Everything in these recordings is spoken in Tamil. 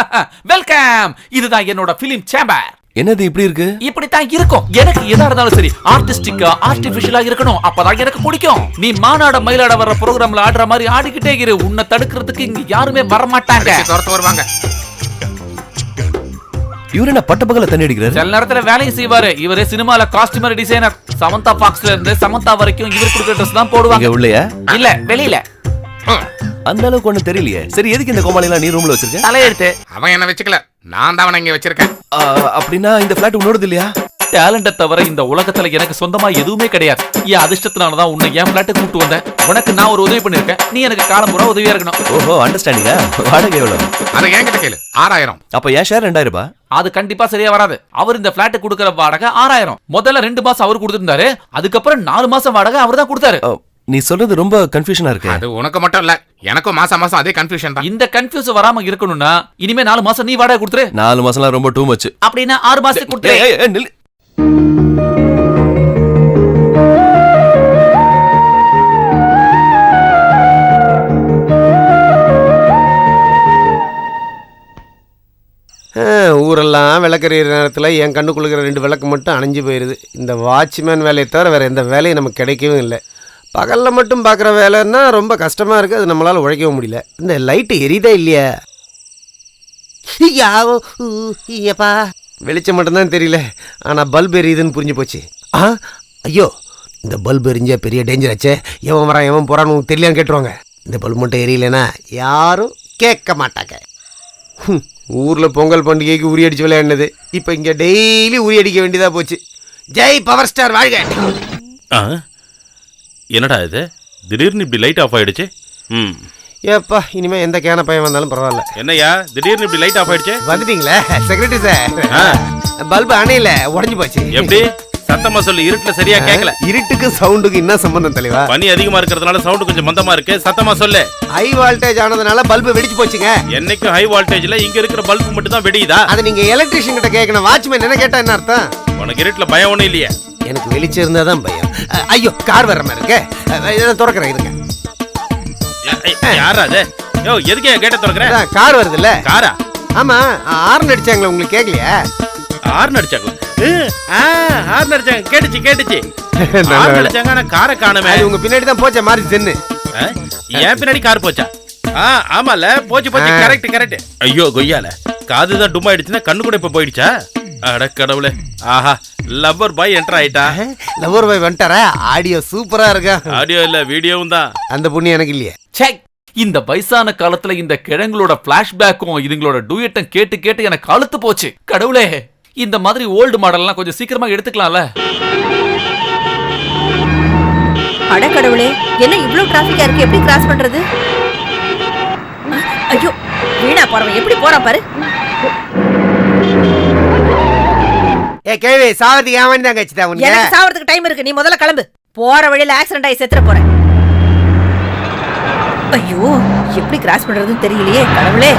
வெல்கம் இதுதான் என்னோட பிலிம் சேம்பர் என்னது இப்படி இருக்கு? இப்படித்தான் இருக்கும். எனக்கு எதா இருந்தாலும் சரி ஆர்டிஸ்டிக்கா ஆர்டிபிஷியலா இருக்கணும். அப்பதான் எனக்கு பிடிக்கும். நீ மாநாட மயிலாட வர்ற ப்ரோக்ராம்ல ஆடுற மாதிரி ஆடிக்கிட்டே இரு. உன்னை தடுக்கிறதுக்கு இங்க யாருமே வர மாட்டாங்க துரத்து வருவாங்க. இவரு என்ன பட்ட பகல தண்ணி அடிக்கிறாரு? சில நேரத்துல வேலையும் செய்வாரு. இவரே சினிமால காஸ்டியூமர் டிசைனர் சமந்தா பாக்ஸ்ல இருந்து சமந்தா வரைக்கும் இவர் கொடுக்குற ட்ரெஸ் தான் போடுவாங்க. உள்ளயா? இல்ல வெளியில. அந்த அளவுக்கு ஒண்ணும் தெரியலையே. சரி எதுக்கு இந்த கோமாளி எல்லாம் நீ ரூம்ல வச்சிருக்க? தலையெழுத்து. அவன் என்ன வச்சுக்கல. நான் தான் அவனை இங்க வச்சிருக்கேன். அப்படின்னா இந்த பிளாட் உன்னோடது இல்லையா? டேலண்ட தவிர இந்த உலகத்துல எனக்கு சொந்தமா எதுவுமே கிடையாது. என் அதிர்ஷ்டத்தினாலதான் உன்னை என் பிளாட்டு கூப்பிட்டு வந்தேன். உனக்கு நான் ஒரு உதவி பண்ணிருக்கேன் நீ எனக்கு காலம் பூரா உதவியா இருக்கணும். ஓஹோ அண்டர்ஸ்டாண்டிங்கா வாடகை எவ்வளவு? அதை என்கிட்ட கேளு. ஆறாயிரம். அப்ப என் ஷேர் ரெண்டாயிரம் ரூபாய். அது கண்டிப்பா சரியா வராது. அவர் இந்த பிளாட் கொடுக்கற வாடகை ஆறாயிரம். முதல்ல ரெண்டு மாசம் அவர் கொடுத்திருந்தாரு. அதுக்கப்புறம் நாலு மாசம் வாடகை அவர் தான் கொடுத்தாரு. நீ சொல்றது ரொம்ப கன்ஃபியூஷனா இருக்கு. அது உனக்கு மட்டும் இல்ல எனக்கும் மாசம் மாசம் அதே கன்ஃபியூஷன் தான். இந்த கன்ஃபியூஸ் வராம இருக்கணும்னா இனிமே நாலு மாசம் நீ வாடகை கொடுத்துரு. நாலு மாசம்லாம் ரொம்ப டூ மச் அப்படின்னா ஆறு மாசத்துக்கு கொடுத்துரு. ஊரெல்லாம் விளக்கறிற நேரத்தில் என் கண்ணுக்குள்ளுக்கிற ரெண்டு விளக்கு மட்டும் அணைஞ்சு போயிடுது இந்த வாட்ச்மேன் வேலையை தவிர வேறு எந்த வேலையும் நமக்கு கிடைக்கவும் இல்லை. பகலில் மட்டும் பார்க்குற வேலைன்னா ரொம்ப கஷ்டமாக இருக்குது அது நம்மளால் உழைக்கவும் முடியல. இந்த லைட்டு எரியுதா இல்லையா? யாவோ ஐயப்பா வெளிச்சம் மட்டும்தான் தெரியல. ஆனால் பல்ப் எரியுதுன்னு புரிஞ்சு போச்சு. ஆ? ஐயோ இந்த பல்ப் எரிஞ்சா பெரிய டேஞ்சர் ஆச்சே. எவன் வரான் எவன் போகிறான்னு உங்களுக்கு தெரியலையான்னு கேட்டுருவாங்க. இந்த பல்ப் மட்டும் எரியலைன்னா யாரும் கேட்க மாட்டாங்க. ஊரில் பொங்கல் பண்டிகைக்கு உரி அடிச்சு விளையாடினது. இப்போ இங்கே டெய்லி உரி அடிக்க வேண்டியதாக போச்சு. ஜெய் பவர் ஸ்டார் வாழ்க. ஆ? என்னடா இது? திடீர்னு இப்படி லைட் ஆஃப் ஆயிடுச்சு. ம். ஏப்பா இனிமே எந்த கேன பையன் வந்தாலும் பரவாயில்ல. என்னய்யா திடீர்னு இப்படி லைட் ஆஃப் ஆயிடுச்சு? வந்துட்டீங்களே செக்ரட்டரி சார். பல்பு அணையில உடஞ்சு போச்சு. எப்படி? சத்தமா சொல்லு இருட்டுல சரியா கேட்கல இருட்டுக்கு சவுண்டுக்கு என்ன சம்பந்தம் தலைவா பனி அதிகமா இருக்கிறதுனால சவுண்ட் கொஞ்சம் மந்தமா இருக்கு. சத்தமா சொல்லு. ஹை வால்டேஜ் ஆனதுனால பல்பு வெடிச்சு போச்சுங்க. என்னைக்கும் ஹை வோல்டேஜ்ல இங்க இருக்கிற பல்பு மட்டும் தான் வெடியுதா? அதை நீங்க எலக்ட்ரிஷியன் கிட்ட கேட்கணும் வாட்ச்மேன் என்ன கேட்டா என்ன அர்த்தம்? உனக்கு இருட்டுல பயம் ஒண்ணும் இல்லையே. எனக்கு வெளிச்சம் இருந்தா தான் பயம். ஐயோ கார் வர்ற மாதிரி இருக்கு. திறக்கிறேன் இருங்க யாரா அது? யோ எதுக்கு கேட்ட திறக்கிற? அதான், கார் வருதுல்ல காரா? ஆமா ஆர்ன் அடிச்சாங்களே உங்களுக்கு கேட்கலையா ஹார்ன் அடிச்சாங்களா? ஏ, ஆ ஹார்ன் அடிச்சாங்க கேட்டுச்சு கேட்டுச்சு. வேலை. அடிச்சாங்க ஆனா காரை காணுமே. உங்க பின்னாடி தான் போச்சே மாறி தென்னு? என் பின்னாடி கார் போச்சா? ஆ ஆமால போச்சு போச்சு. கரெக்ட் கரெக்ட் ஐயோ கொய்யால காது தான் டும் ஆயிடுச்சுன்னா கண்ணு கூட இப்ப போயிடுச்சா? அட கடவுளே. ஆஹா லவ்வர் பாய் என்டர் ஆயிட்டா? லவர் பாய் வந்துட்டாரா? ஆடியோ சூப்பரா இருக்கா? ஆடியோ இல்ல வீடியோவும் தான். அந்த புண்ணி எனக்கு இல்லையே. ச்சே இந்த வயசான காலத்துல இந்த கிழங்களோட பிளாஷ்பேக்கும் இதுங்களோட டூயட்டும் கேட்டு கேட்டு எனக்கு அழுத்து போச்சு. கடவுளே இந்த மாதிரி ஓல்டு மாடல்லாம் கொஞ்சம் சீக்கிரமா எடுத்துக்கலாம்ல. அடக்கடவுளே என்ன இவ்ளோ டிராபிக்கா இருக்கு? எப்படி கிராஸ் பண்றது? ஐயோ வீணா போறவன் எப்படி போறான் பாரு? ஏ கேள்வி சாவதி ஏன் தான் கட்சிதா உனக்கு? எனக்கு சாவறதுக்கு டைம் இருக்கு. நீ முதல்ல கிளம்பு. போற வழியில ஆக்சிடென்ட் ஆகி செத்துற போற ஐயோ எப்படி கிராஸ் பண்றதுன்னு தெரியலையே கடவுளே.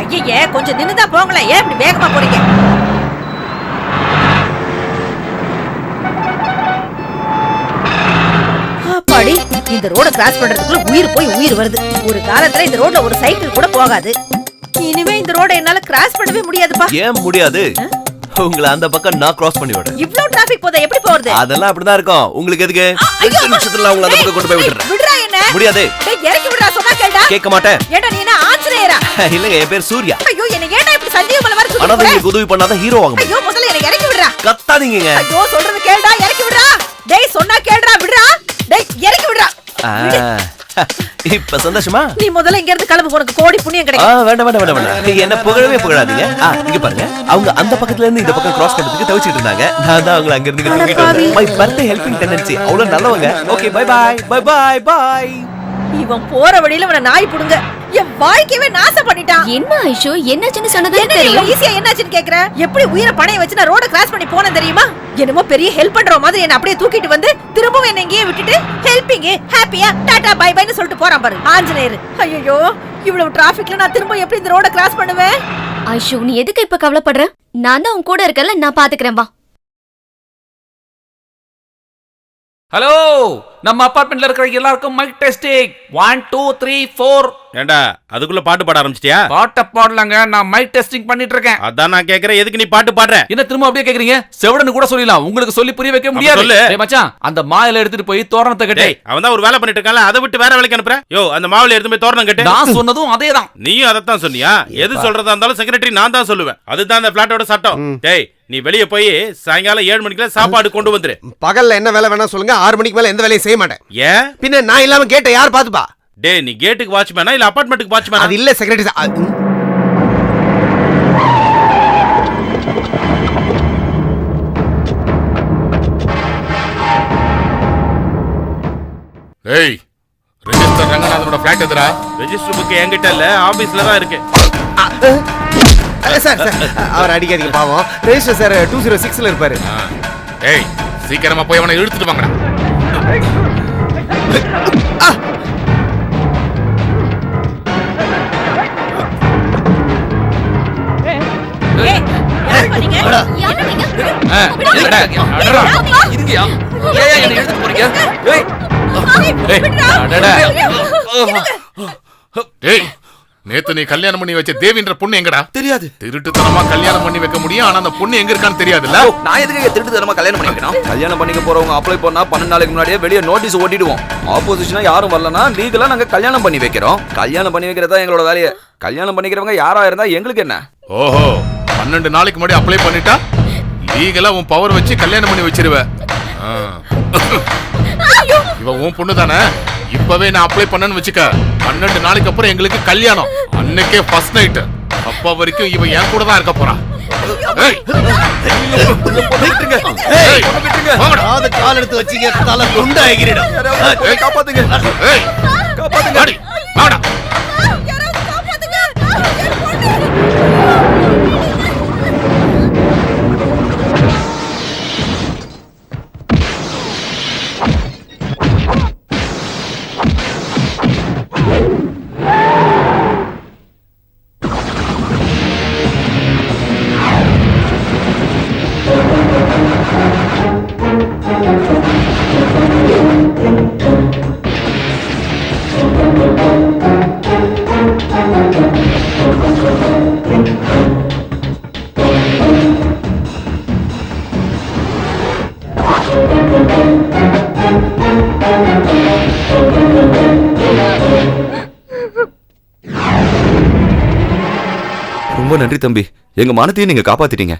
ஐயையே கொஞ்சம் நின்னுதான் போங்களேன். ஏன் இப்படி வேகமா போறீங்க? அப்பாடி இந்த ரோட கிராஸ் பண்றதுக்குள்ள உயிர் போய் உயிர் வருது. ஒரு காலத்துல இந்த ரோட்ல ஒரு சைக்கிள் கூட போகாது. இனிமே இந்த ரோட என்னால கிராஸ் பண்ணவே முடியாதுப்பா. ஏன் முடியாது? உங்களை அந்த பக்கம் நான் கிராஸ் பண்ணி விடுறேன். இவ்ளோ டிராபிக் போதா? எப்படி போறது? அதெல்லாம் அப்படிதான் இருக்கும். உங்களுக்கு எதுக்கு? ரெண்டு நிமிஷத்துல உங்களை அந்த பக்கம் கொண்டு போய் விட்டுறேன் விடுறா என்ன? முடியாது. டேய், இறக்கி விடுறா சொன்னா கேட்டா? கேட்க மாட்டேன். ஏடா நீ என்ன ஆஞ்சநேயரா? இல்லங்க என் பேர் சூர்யா. ஐயோ என்ன ஏன்டா இப்படி சந்தேகம் மலை மாதிரி ஆனா நீங்க உதவி பண்ணாதான் ஹீரோ ஆக முடியும் ஐயோ முதல்ல என்ன இறக்கி விடுறா. கத்தாதீங்க ஐயோ சொல்றது கேளுடா இறக்கி விடுறா. டேய் சொன்னா கேளுடா விடுறா. டேய் இறக்கி விடுறா. விடு. இப்ப சந்தோஷமா? நீ முதல்ல இங்க இருந்து கிளம்பு உனக்கு கோடி புண்ணியம் கிடைக்கும். வேண்டாம் வேண்டாம் வேண்டாம் வேண்டாம். என்ன புகழவே புகழாதீங்க. ஆ, இங்க பாருங்க. அவங்க அந்த பக்கத்துல இருந்து இந்த பக்கம் கிராஸ் பண்றதுக்கு தவிச்சிட்டு இருந்தாங்க. நான் தான் அவங்கள அங்க இருந்து மை பர்த் ஹெல்பிங் டெண்டன்சி அவ்வளவு நல்லவங்க. Okay bye bye bye bye bye இவன் போற வழியில இவனை நாய் புடுங்க. என் வாழ்க்கையவே நாசம் பண்ணிட்டான் என்ன ஐஷோ என்னாச்சுன்னு சொன்னதே தெரியும். ஈஸியா என்னாச்சுன்னு கேக்குற? எப்படி உயிரை பணைய வச்சு நான் ரோட கிராஸ் பண்ணி போனேன் தெரியுமா? என்னமோ பெரிய ஹெல்ப் பண்ற மாதிரி என்ன அப்படியே தூக்கிட்டு வந்து திரும்பவும் என்ன இங்கேயே விட்டுட்டு ஹெல்பிங் ஹாப்பியா டாடா பை பைன்னு சொல்லிட்டு போறான் பாரு. ஆஞ்சநேயர் ஐயோ இவ்வளவு டிராபிக்ல நான் திரும்ப எப்படி இந்த ரோட கிராஸ் பண்ணுவேன்? ஐஷோ நீ எதுக்கு இப்ப கவலைப்படுற? நான் தான் உன் கூட இருக்கல நான் பாத்துக்கிறேன் வா. ஹலோ நம்ம அபார்ட்மெண்ட்ல இருக்கிற எல்லாருக்கும் mike testing one two three four ஏண்டா அதுக்குள்ள பாட்டு பாட ஆரம்பிச்சிட்டியா? பாட்ட பாடலங்க நான் மைக் டெஸ்டிங் பண்ணிட்டு இருக்கேன் அதான் நான் கேக்குறேன். எதுக்கு நீ பாட்டு பாடுற? என்ன திரும்ப அப்படியே கேக்குறீங்க? செவடன்னு கூட சொல்லலாம் உங்களுக்கு சொல்லி புரிய வைக்க முடியாது. டேய் மச்சான் அந்த மாயில எடுத்துட்டு போய் தோரணத்தை கட்டு. டேய் அவன் தான் ஒரு வேலை பண்ணிட்டு இருக்கான்ல அதை விட்டு வேற வேலைக்கு அனுப்புற? யோ அந்த மாவுல எடுத்து போய் தோரணம் கட்டு. நான் சொன்னதும் அதேதான். நீயும் அதைத்தான் சொன்னியா? எது சொல்றதா இருந்தாலும் செக்ரட்டரி நான் தான் சொல்லுவேன். அதுதான் அந்த பிளாட்டோட சட்டம். டேய் நீ வெளிய போய் சாயங்காலம் ஏழு மணிக்குள்ள சாப்பாடு கொண்டு வந்துரு. பகல்ல என்ன வேலை வேணா சொல்லுங்க ஆறு மணிக்கு மேல எந்த வேலையும் செய்ய மாட்டேன். ஏன் பின்ன நான் இல்லாம கேட்ட யார் பாத்துப்பா டேய் நீ கேட்டுக்கு வாட்ச்மேனா இல்ல அபார்ட்மெண்ட்டுக்கு வாட்ச்மேனா அது இல்ல செக்ரட்டரி ஏய் ரெஜிஸ்டர் ரங்கநாதனோட ஃபிளாட் எதுரா ரெஜிஸ்டர் புக் என்கிட்ட இல்ல ஆபீஸ்ல தான் இருக்கு. சார் சார் அவர் அடிக்காதீங்க பாவம் ரெஜிஸ்டர் சார் டூ ஜீரோ சிக்ஸ்ல இருப்பாரு ஆ. ஏய் சீக்கிரமா போய் அவனை இழுத்துட்டு வாங்கடா ஏய், நேத்து நீ கல்யாணம் பண்ணி வச்ச தேவின்ற பொண்ணு எங்கடா? தெரியாது. திருட்டுத்தனமா கல்யாணம் பண்ணி வைக்க முடியும் ஆனா அந்த பொண்ணு எங்க இருக்கான்னு தெரியாதுல்ல? நான் எதுக்கு திருட்டு தரமா கல்யாணம் பண்ணிக்கணும் கல்யாணம் பண்ணிக்க போறவங்க அப்ளை பண்ணா பன்னெண்டு நாளைக்கு முன்னாடியே வெளியே நோட்டீஸ் ஓட்டிடுவோம். ஆப்போசிஷனா யாரும் வரலனா லீகலா நாங்க கல்யாணம் பண்ணி வைக்கிறோம். கல்யாணம் பண்ணி வைக்கிறதா எங்களோட வேலையை. கல்யாணம் பண்ணிக்கிறவங்க யாரா இருந்தா எங்களுக்கு என்ன? ஓஹோ பன்னெண்டு நாளைக்கு முன்னாடி அப்ளை பண்ணிட்டா? லீகலா உன் பவர் வச்சு கல்யாணம் பண்ணி வச்சிருவ. ஆ. இவ உன் பொண்ணு தானே? இப்பவே நான் அப்ளை பண்ணேன்னு வச்சுக்க. பன்னெண்டு நாளைக்கு அப்புறம் எங்களுக்கு கல்யாணம். அன்னைக்கே ஃபர்ஸ்ட் நைட் அப்ப வரைக்கும் இவ என் கூட தான் இருக்க போறா. கால் எடுத்து வச்சீங்க தலை குண்டாகிரிடும் ஏய், காப்பாத்துங்க. ரொம்ப நன்றி தம்பி. எங்க மனத்தையும் நீங்க காப்பாத்திட்டீங்க.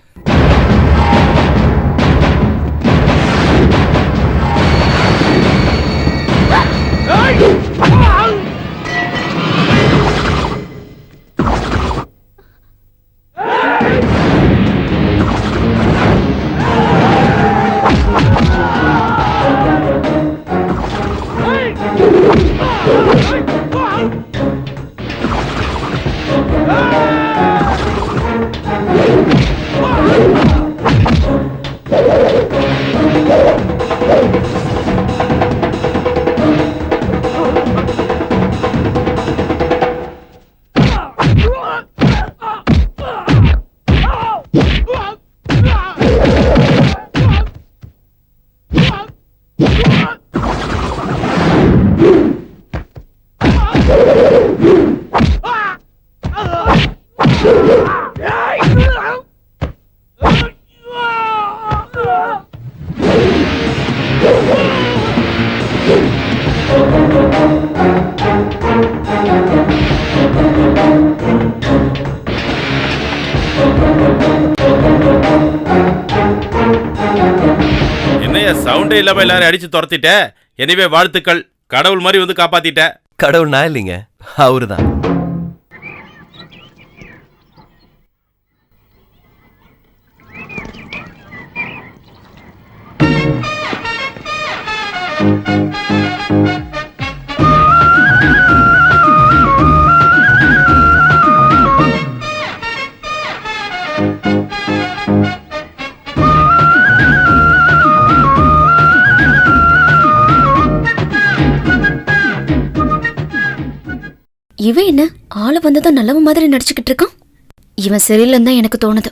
என்னையா சவுண்டே இல்லாம எல்லாரும் அடிச்சு துரத்திட்ட? எனவே வாழ்த்துக்கள். கடவுள் மாதிரி வந்து காப்பாத்திட்ட. கடவுள் நான் இல்லைங்க. அவருதான். இவன் என்ன ஆளு வந்ததும் நல்லவன் மாதிரி நடிச்சுக்கிட்டு இருக்கான்? இவன் சரியில்லைன்னு தான் எனக்கு தோணுது.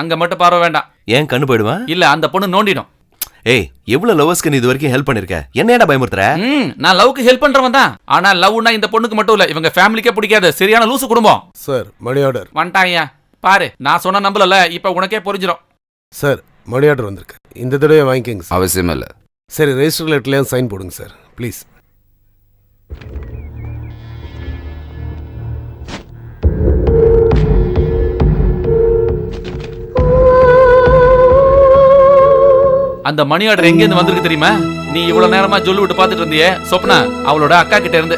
அங்க மட்டும் பார்வை வேண்டாம். ஏன் கண்ணு போயிடுவேன் இல்ல அந்த பொண்ணு நோண்டிடும். ஏய் எவ்வளவு லவர்ஸ்க்கு நீ இது வரைக்கும் ஹெல்ப் பண்ணிருக்க? என்னடா பயமுறுத்துற? நான் லவ்க்கு ஹெல்ப் பண்றவன் தான். ஆனா லவ்னா இந்த பொண்ணுக்கு மட்டும் இல்ல இவங்க ஃபேமிலிக்கே பிடிக்காது. சரியான லூசு குடும்பம். சார் மணி ஆர்டர் வந்துட்டாங்க பாரு நான் சொன்ன நம்பலல இப்ப உனக்கே புரிஞ்சிடும் சார் மணி ஆர்டர் வந்திருக்கு. இந்த தடவை வாங்கிக்கோங்க சார். அவசியம் இல்லை. சரி ரெஜிஸ்டர் லெட்டர்லேயும் சைன் போடுங்க சார் ப்ளீஸ் அந்த மணி ஆர்டர் எங்க இருந்து வந்திருக்கு தெரியுமா? நீ இவ்வளவு நேரமா ஜொல்லு விட்டு பாத்துட்டு இருந்தியே சொப்னா அவளோட அக்கா கிட்ட இருந்து.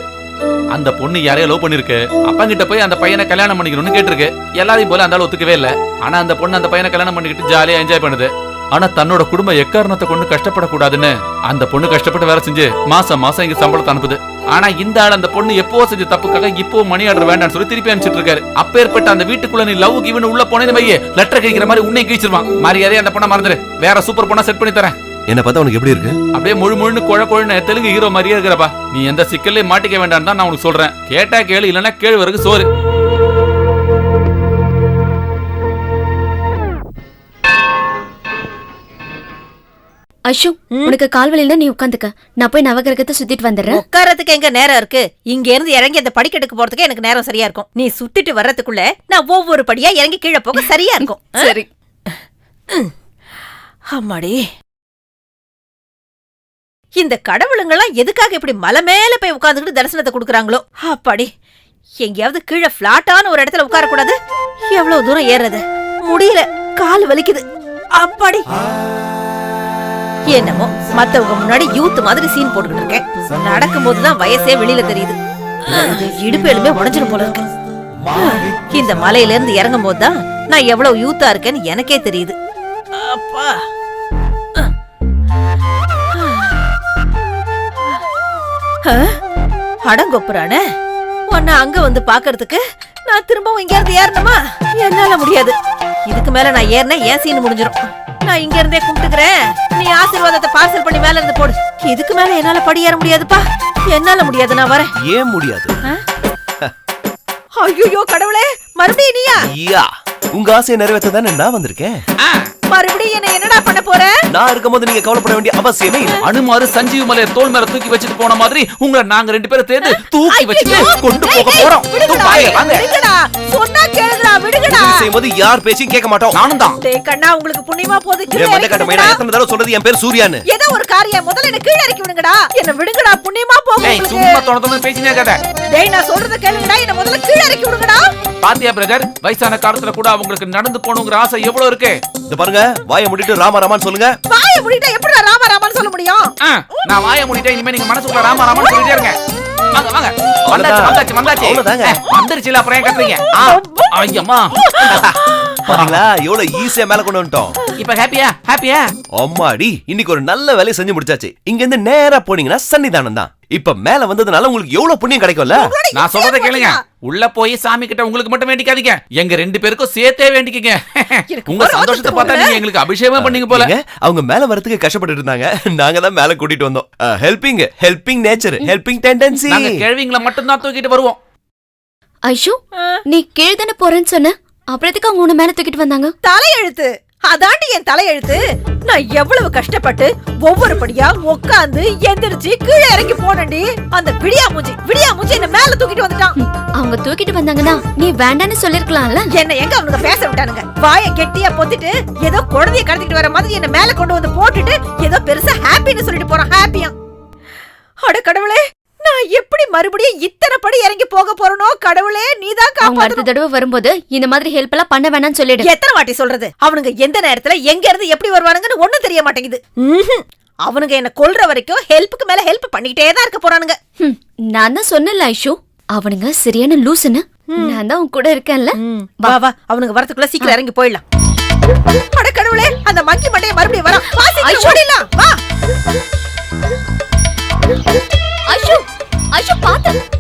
அந்த பொண்ணு யாரையோ லவ் பண்ணிருக்கு. அப்பா கிட்ட போய் அந்த பையனை கல்யாணம் பண்ணிக்கணும்னு கேட்டிருக்கு. எல்லாரையும் போல அந்த ஆள் ஒத்துக்கவே இல்ல. ஆனா அந்த பொண்ணு அந்த பையனை கல்யாணம் பண்ணிக்கிட்டு ஜாலியா என்ஜாய் பண்ணுது. ஆனா தன்னோட குடும்பம் எக்காரணத்தை கொண்டு கஷ்டப்படக்கூடாதுன்னு அந்த பொண்ணு கஷ்டப்பட்டு வேலை செஞ்சு மாசம் மாசம் இங்க சம்பளத்தை அனுப்புது. ஆனா இந்த ஆள் அந்த பொண்ணு எப்போ செஞ்ச தப்புக்காக இப்போ மணி ஆர்டர் வேண்டாம்னு சொல்லி திருப்பி அனுப்பிச்சிட்டு இருக்காரு. அப்பேற்பட்ட அந்த வீட்டுக்குள்ள நீ லவ் கிவன் உள்ள போனேன்னு வையே லெட்டர் கேட்கிற மாதிரி உன்னை கிழிச்சிருவான். மரியாதையா அந்த பொண்ணை மறந்துரு. வேற சூப்பர் பொண்ணா செட் பண்ணி தரேன். என்ன பார்த்தா உனக்கு எப்படி இருக்கு? அப்படியே முழு முழுன்னு குழ குழன்னு தெலுங்கு ஹீரோ மாதிரியே இருக்கிறப்பா. நீ எந்த சிக்கல்லையும் மாட்டிக்க வேண்டாம்னு தான் நான் உனக்கு சொல்றேன். கேட்டா கேளு இல்லைன்னா கேழு வரைக்கும் சோறு. ஐஷு உனக்கு கால் வலியில நீ உட்காந்துக்க. நான் போய் நவகிரகத்தை சுத்திட்டு வந்துடுறேன். உட்காரத்துக்கு எங்க நேரம் இருக்கு? இங்க இருந்து இறங்கி அந்த படிக்கட்டுக்கு போறதுக்கு எனக்கு நேரம் சரியா இருக்கும். நீ சுத்திட்டு வர்றதுக்குள்ள நான் ஒவ்வொரு படியா இறங்கி கீழே போக சரியா இருக்கும். சரி. அம்மாடி. இந்த கடவுளுங்கெல்லாம் எதுக்காக இப்படி மலை மேல போய் உட்கார்ந்துக்கிட்டு தரிசனத்தை கொடுக்குறாங்களோ? அப்பாடி எங்கேயாவது கீழே பிளாட்டான ஒரு இடத்துல உட்கார கூடாது எவ்வளவு தூரம் ஏறுறது? முடியல. கால் வலிக்குது. அப்பாடி. என்னமோ மத்தவங்க முன்னாடி யூத் மாதிரி சீன் போட்டுக்கிட்டு இருக்கேன். நடக்கும்போது தான் வயசே வெளியில தெரியுது. இடுப்பு எலும்பே உடஞ்சிரும் போல இருக்கு. இந்த மலையில இருந்து இறங்கும் போது தான் நான் எவ்வளவு யூத்தா இருக்கேன்னு எனக்கே தெரியுது. அப்பா. அடங்கொப்புறான. உன்னை அங்க வந்து பாக்குறதுக்கு நான் திரும்பவும் இங்க இருந்து ஏறணுமா? என்னால முடியாது. இதுக்கு மேல நான் ஏறினா ஏன் சீன் முடிஞ்சிடும் நான் இங்க இருந்தே கும்பிட்டுக்கிறேன். நீ ஆசீர்வாதத்தை பார்சல் பண்ணி மேல இருந்து போடு. இதுக்கு மேல என்னால படி ஏற முடியாதுப்பா. என்னால முடியாது நான் வரேன். ஏன் முடியாது? ஐயோ கடவுளே மறுபடியும் நீயா? யா உங்க ஆசையை நிறைவேற்ற தானே நான் வந்திருக்கேன்? மறுபடியும் என்ன என்னடா பண்ண போற? நான் இருக்கும்போது நீங்க கவலைப்பட வேண்டிய அவசியமே இல்லை. அனுமாரு சஞ்சீவ் மலையை தோல் மேல தூக்கி வச்சுட்டு போன மாதிரி உங்களை நாங்க ரெண்டு பேரும் சேர்ந்து தூக்கி வச்சுட்டு! கொண்டு போக போறோம். சொன்னா கேளுடா விடுங்கடா. உதவி செய்யும்போது யார் பேச்சையும் கேட்க மாட்டோம். நானும் தான். டேய் கண்ணா உங்களுக்கு புண்ணியமா போது கீழே இறக்கி கட்ட விடுங்கடா. எத்தனை தடவை சொல்றது? என் பேர் சூர்யான்னு. ஏதோ ஒரு காரியம். முதல்ல என்ன கீழே இறக்கி விடுங்கடா. என்ன விடுங்கடா புண்ணியமா ஏய் உங்களுக்கு. சும்மா தொண தொண பேசினே கதை டேய் நான் சொல்றத கேளுங்கடா. என்ன முதல்ல கீழே இறக்கி விடுங்கடா. பாத்தியா பிரதர் வயசான காலத்துல கூட அவங்களுக்கு நடந்து போகணுங்கிற ஆசை எவ்வளவு இருக்கு? பாருங்க வாயை முடிட்டு ராமா ராமான்னு சொல்லுங்க. வாயை மூடிட்டா எப்படி ராம சொல்ல முடியும்? நான் வாய முடிட்டேன் இனிமே நீங்க மனசுக்குள்ள ராமா ராமான்னு சொல்லிட்டே இருங்க. வாங்க வாங்க. வந்தாச்சு அவ்வளவுதான். வந்தாச்சு வந்தாச்சு. அவ்வளவுதாங்க. ஏ, வந்துருச்சுல அப்புறம் ஏன் கத்துறீங்க? ஆ, ஐயம்மா. பாத்தீங்களா? எவ்வளவு ஈஸியா மேல கொண்டு வந்துட்டோம். இப்ப ஹாப்பியா ஹாப்பியா அம்மாடி இன்னைக்கு ஒரு நல்ல வேலையை செஞ்சு முடிச்சாச்சு. இங்க இருந்து நேரா போனீங்கன்னா சன்னிதானம் தான். இப்ப மேல வந்ததுனால உங்களுக்கு எவ்வளவு புண்ணியம் கிடைக்கும்ல? நான் சொல்றதை கேளுங்க. உள்ள போய் சாமி கிட்ட உங்களுக்கு மட்டும் வேண்டிக்காதீங்க. எங்க ரெண்டு பேருக்கும் சேர்த்தே வேண்டிக்கங்க. உங்க சந்தோஷத்தை பார்த்தா நீங்க எங்களுக்கு அபிஷேகம் பண்ணீங்க போல. அவங்க மேல வரதுக்கு கஷ்டப்பட்டு இருந்தாங்க. நாங்க தான் மேல கூட்டிட்டு வந்தோம். Helping helping nature helping tendency நாங்க கேள்விங்களை மட்டும் தான் தூக்கிட்டு வருவோம். ஐஷு நீ கீழ் தானே போறேன்னு சொன்ன. அப்புறத்துக்கு அவங்க உன்னை மேல தூக்கிட்டு வந்தாங்க. தலையெழுத்து. அதாண்டி என் தலையெழுத்து. நான் எவ்வளவு கஷ்டப்பட்டு ஒவ்வொரு படியா உட்காந்து எந்திரிச்சு கீழே இறங்கி போனேன்டி. அந்த விடியா மூஞ்சி விடியா மூஞ்சி என்ன மேல தூக்கிட்டு வந்துட்டான். அவங்க தூக்கிட்டு வந்தாங்கன்னா நீ வேண்டான்னு சொல்லிருக்கலாம்ல? என்ன எங்க அவனுங்க பேச விட்டானுங்க? வாய கெட்டியா பொத்திட்டு ஏதோ குழந்தைய கடத்திட்டு வர மாதிரி என்ன மேல கொண்டு வந்து போட்டுட்டு ஏதோ பெருசா ஹாப்பின்னு சொல்லிட்டு போறான் ஹாப்பியா அட கடவுளே நான் எப்படி மறுபடியும் இத்தனை படி இறங்கி போக போறனோ கடவுளே நீதான் அவங்க தடவை வரும்போது இந்த மாதிரி ஹெல்ப் எல்லாம் பண்ண வேணாம்னு சொல்லிடு. எத்தனை வாட்டி சொல்றது? அவனுங்க எந்த நேரத்துல எங்க இருந்து எப்படி வருவானுங்கன்னு ஒன்னும் தெரிய மாட்டேங்குது. அவனுங்க என்ன கொல்ற வரைக்கும் ஹெல்ப்புக்கு மேல ஹெல்ப் பண்ணிக்கிட்டே தான் இருக்க போறானுங்க. நான் தான் சொன்னல ஐஷு. அவனுங்க சரியான லூசுன்னு. நான் தான் உன் கூட இருக்கேன்ல. வா. வா அவனுங்க வரதுக்குள்ள சீக்கிரம் இறங்கி போயிடலாம். கடவுளே அந்த மங்கி மண்டைய மறுபடியும் வரான் வா சீக்கிரம் ஐஷு. ஐயோ பாத்திரம்